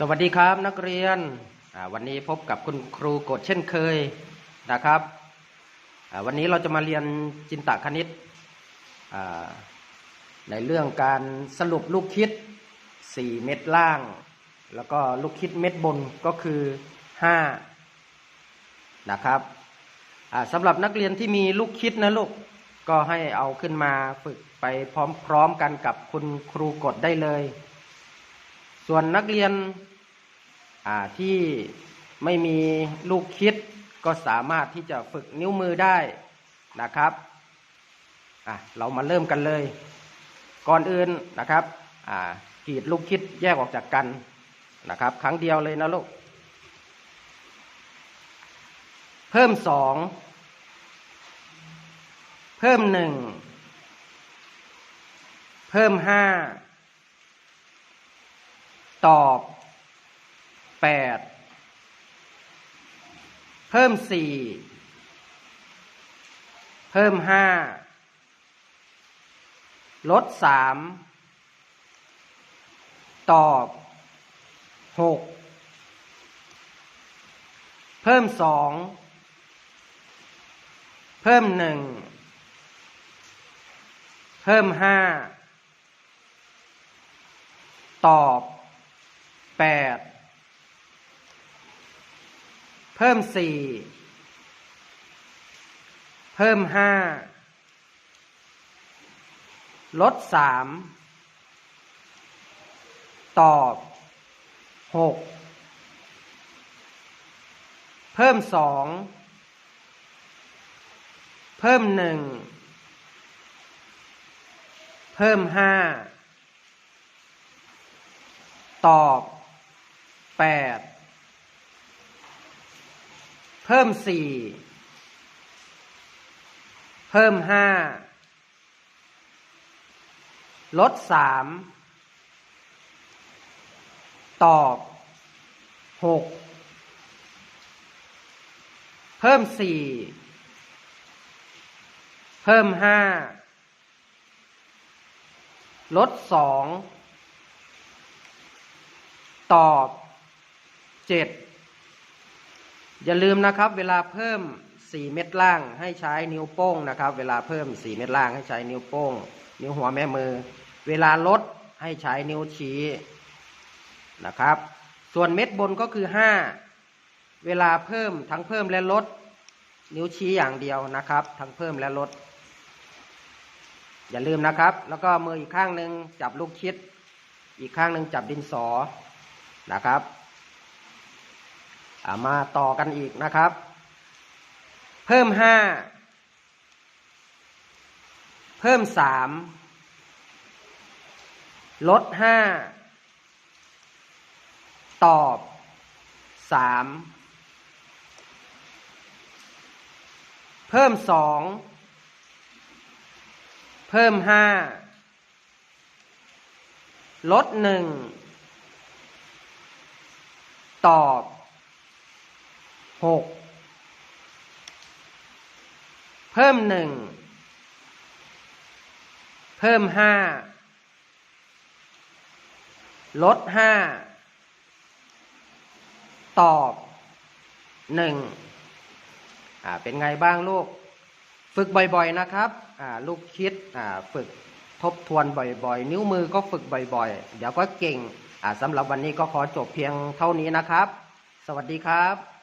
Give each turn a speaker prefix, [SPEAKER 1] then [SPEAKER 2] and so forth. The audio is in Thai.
[SPEAKER 1] สวัสดีครับนักเรียนวันนี้พบกับคุณครูกฎเช่นเคยนะครับ วันนี้เราจะมาเรียนจินตคณิตในเรื่องการสรุปลูกคิด 4 เม็ดล่าง แล้วก็ลูกคิดเม็ดบนก็คือ 5 นะครับสำหรับนักเรียนที่มีลูกคิดนะลูก ก็ให้เอาขึ้นมาฝึกไปพร้อมๆกันกับคุณครูกฎได้เลยส่วนนักเรียน ที่ไม่มีลูกคิดก็สามารถที่จะฝึกนิ้วมือได้นะครับอะเรามาเริ่มกันเลย ก่อนอื่นนะครับอ่ากรีดลูกคิดแยกออกจากกันนะครับ ครั้งเดียวเลยนะลูก เพิ่มสอง เพิ่มหนึ่ง เพิ่มห้า ตอบ แปดเพิ่มสี่เพิ่มห้าลดสามตอบหกเพิ่มสองเพิ่มหนึ่งเพิ่มห้าตอบแปด เพิ่มสี่ เพิ่มห้า ลดสาม ตอบหก เพิ่มสอง เพิ่มหนึ่ง เพิ่มห้า ตอบแปด เพิ่มสี่เพิ่มห้าลดสามตอบหกเพิ่มสี่เพิ่มห้าลดสองตอบเจ็ด อย่าลืมนะครับ เวลาเพิ่มสี่เม็ดล่างให้ใช้นิ้วโป้งนะครับ เวลาเพิ่มสี่เม็ดล่างให้ใช้นิ้วโป้ง นิ้วหัวแม่มือ เวลาลดให้ใช้นิ้วชี้นะครับ ส่วนเม็ดบนก็คือห้าเวลาเพิ่มทั้งเพิ่มและลด นิ้วชี้อย่างเดียวนะครับ ทั้งเพิ่มและลด อย่าลืมนะครับ แล้วก็มืออีกข้างหนึ่งจับลูกคิด อีกข้างหนึ่งจับดินสอนะครับามาต่อกันอีกนะครับ เพิ่มห้าเพิ่มสามลดห้าตอบสามเพิ่มสองเพิ่มห้าลดหนึ่งตอบ หกเพิ่มหนึ่งเพิ่มห้าลดห้าตอบหนึ่งอ่าเป็นไงบ้างลูก ฝึกบ่อยๆนะครับอ่าลูกคิดอ่าฝึกทบทวนบ่อยๆ นิ้วมือก็ฝึกบ่อยๆ เดี๋ยวก็เก่งอ่าสำหรับวันนี้ก็ขอจบเพียงเท่านี้นะครับ สวัสดีครับ